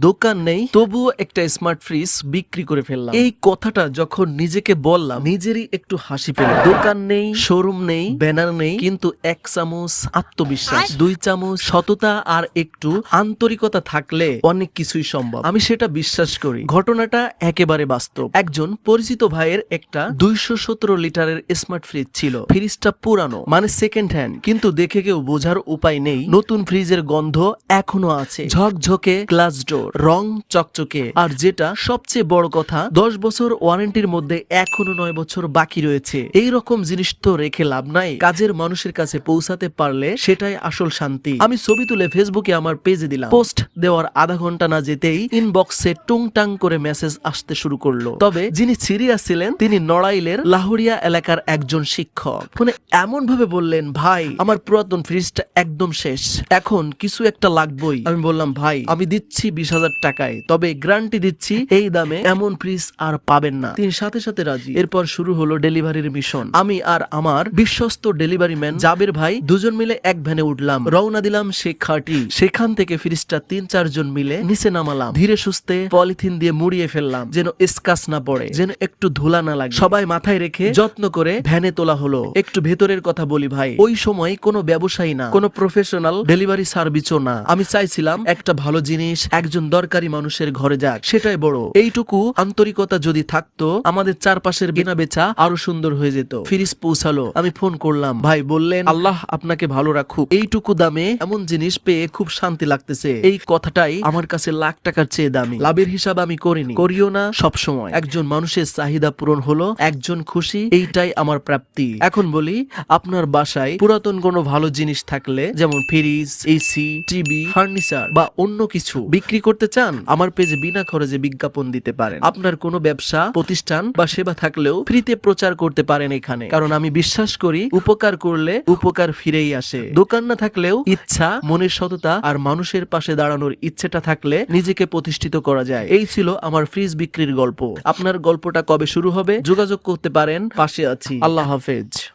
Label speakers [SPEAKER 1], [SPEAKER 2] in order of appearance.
[SPEAKER 1] দোকান নেই। তবুও একটা স্মার্ট ফ্রিজ বিক্রি করে ফেললাম। এই কথাটা যখন নিজেকে বললাম নিজেরই একটু হাসি পেল। দোকান নেই শোরুম নেই ব্যানার নেই কিন্তু এক চামচ আত্মবিশ্বাস দুই চামচ সততা আর একটু আন্তরিকতা থাকলে অনেক কিছুই সম্ভব। আমি সেটা বিশ্বাস করি। ঘটনাটা একেবারে বাস্তব। একজন পরিচিত ভাইয়ের একটা দুইশো সতেরো লিটারের স্মার্ট ফ্রিজ ছিল। ফ্রিজটা পুরানো মানে সেকেন্ড হ্যান্ড কিন্তু দেখে কেউ বোঝার উপায় নেই। নতুন ফ্রিজের গন্ধ এখনও আছে। ঝকঝকে গ্লাস ডোর রং চকচকে। আর যেটা সবচেয়ে বড় কথা, দশ বছর ওয়ারেন্টির মধ্যে এখনও নয় বছর বাকি রয়েছে। এই রকম জিনিস তো রেখে লাভ নাই। কাজের মানুষের কাছে পৌঁছাতে পারলে সেটাই আসল শান্তি। আমি ছবি তুলে ফেসবুকে আমার পেজে দিলাম। পোস্ট দেওয়ার আধা ঘণ্টা না যেতেই ইনবক্সে টুংটাং করে মেসেজ আসতে শুরু করল। তবে যিনি সিরিয়াস ছিলেন, তিনি নড়াইলের লাহোরিয়া এলাকার একজন শিক্ষক। ফোনে এমন ভাবে বললেন, ভাই, আমার পুরাতন ফ্রিজটা একদম শেষ। এখন কিছু একটা লাগবেই। আমি বললাম, ভাই, আমি দিচ্ছি বিশ হাজার টাকায়। তবে গ্যারান্টি দিচ্ছি, এই দামে এমন ফ্রিজ আর পাবেন না। তিনি সাথে সাথে রাজি। এরপর শুরু হলো ডেলিভারির মিশন। আমি আর আমার বিশ্বস্ত ডেলিভারি ম্যান জাবের ভাই দুজন মিলে এক ভ্যানে উঠলাম। রওনা দিলাম সে খাটি। সেখান থেকে ফ্রিজটা তিন, চারজন মিলে নিচে নামালাম। ধীরে সুস্থে পলিথিন দিয়ে মুড়িয়ে ফেললাম, যেন স্কাচ না পড়ে, যেন একটু ধুলা না লাগে। সবাই মাথায় রেখে যত্ন করে ভ্যানে তোলা হলো। একটু ভেতরের কথা বলি ভাই, ওই সময় কোনো ব্যবসায়ী না, কোনো প্রফেশনাল ডেলিভারি সার্ভিসও না। আমি চাইছিলাম একটা ভালো জিনিস, একজন দরকারি মানুষের ঘরে যাক সেটাই বড় এইটুকু আন্তরিকতা যদি থাকতো আমাদের চারপাশের কেনা বেচা আরও সুন্দর হয়ে যেত ফ্রিজ পৌঁছালো আমি ফোন করলাম ভাই বললেন আল্লাহ আপনাকে ভালো রাখুক এইটুকু দামে এমন জিনিস পেয়ে খুব শান্তি লাগতেছে এই কথাটাই আমার কাছে লাখ টাকার চেয়ে দামি লাভের হিসাব আমি করিনি করিও না সব সময় একজন মানুষের চাহিদা পূরণ হলো একজন খুশি এইটাই আমার প্রাপ্তি এখন বলি আপনার বাসায় পুরাতন কোনো ভালো জিনিস থাকলে যেমন ফ্রিজ এসি টিভি ফার্নিচার বা অন্য কিছু বিক্রি করতে চান? আমার পেজে বিনা খরচে বিজ্ঞাপন দিতে পারেন। আপনার কোনো ব্যবসা, প্রতিষ্ঠান বা সেবা থাকলেও ফ্রিতে প্রচার করতে পারেন এখানে। কারণ আমি বিশ্বাস করি, উপকার করলে উপকার ফিরেই আসে। দোকান না থাকলেও ইচ্ছা, মনের সততা আর মানুষের পাশে দাঁড়ানোর ইচ্ছেটা থাকলে নিজেকে প্রতিষ্ঠিত করা যায়। এই ছিল আমার ফ্রিজ বিক্রির গল্প। আপনার গল্পটা কবে শুরু হবে? যোগাযোগ করতে পারেন। পাশে আছি। আল্লাহ হাফেজ।